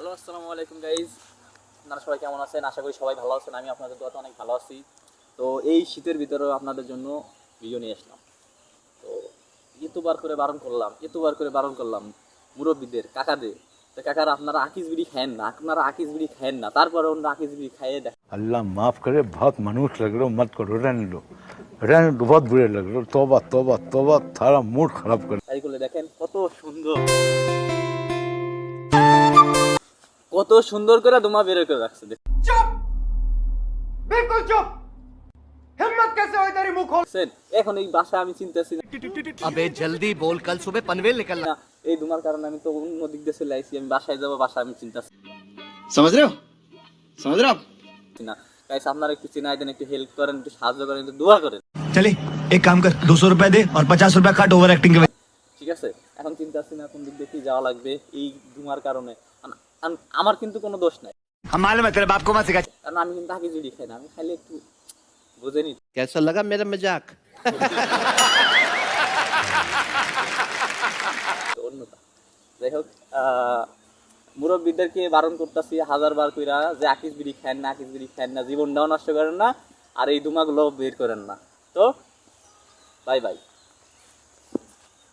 Hello আসসালামু আলাইকুম guys আপনারা সবাই কেমন আছেন? আশা করি সবাই ভালো আছেন। আমি আপনাদের দোয়াতে অনেক ভালো আছি। তো এই শীতের ভিতরে আপনাদের জন্য ভিডিও নিয়ে আসলাম। তো এতবার করে বারণ করলাম এতবার করে বারণ করলাম মুরব্বীদের কাকাদের। তো কাকারা আপনারা আকিস বিড়ি খায়েন না আপনারা আকিস বিড়ি খায়েন না। তারপরে অন্য আকিস বিড়ি খাইয়ে দেখ আল্লাহ মাফ করে বহুত মানুষ লাগল মত করো রেন লো। রেন বহুত বুড়ে লাগল। তোবা তোবা তোবা তারা মুড খারাপ করে। তাই করলে দেখেন কত সুন্দর। কত সুন্দর করে দুমা বের করে রাখছে দেখুন बिल्कुल चुप हिम्मत कैसे हुई तेरी मुंह खोल দেখছেন? এখন এই বাসা আমি চিন্তাছি না अबे जल्दी बोल कल सुबह पनवेल निकलना না, এই দুমার কারণে আমি তো অন্য দিক দিয়ে চলে আইছি আমি বাসায় যাবো বাসা আমি চিন্তা समझ रहे हो समझ रहे हो आप করছি না গাইস আপনারা একটু চিনাই দেন একটু হেল্প করেন একটু সাহায্য করেন একটু দোয়া করেন चले एक काम कर दो सौ रुपए दे और पचास रुपया काट ओवर एक्टिंग के ঠিক আছে এখন চিন্তা আসছি না কোন দিক দিয়ে কি যাওয়া লাগবে এই ধুমার কারণে আন- আন- আমার কিন্তু কোনো দোষ নাই हम मालूम है तेरे बाप को मत सिखा কারণ আমি কিন্তু আগে জুড়ি খাই না আমি খাইলে একটু বুঝেনি कैसा लगा मेरा मजाक তো অন্যটা যাই হোক আহ, মুরব্বীদেরকে বারণ করতেছি হাজার বার কইরা যে আকিস বিড়ি খান না আকিস বিড়ি খান না জীবনটাও নষ্ট করেন না আর এই দুমাগুলো বের করেন না তো বাই বাই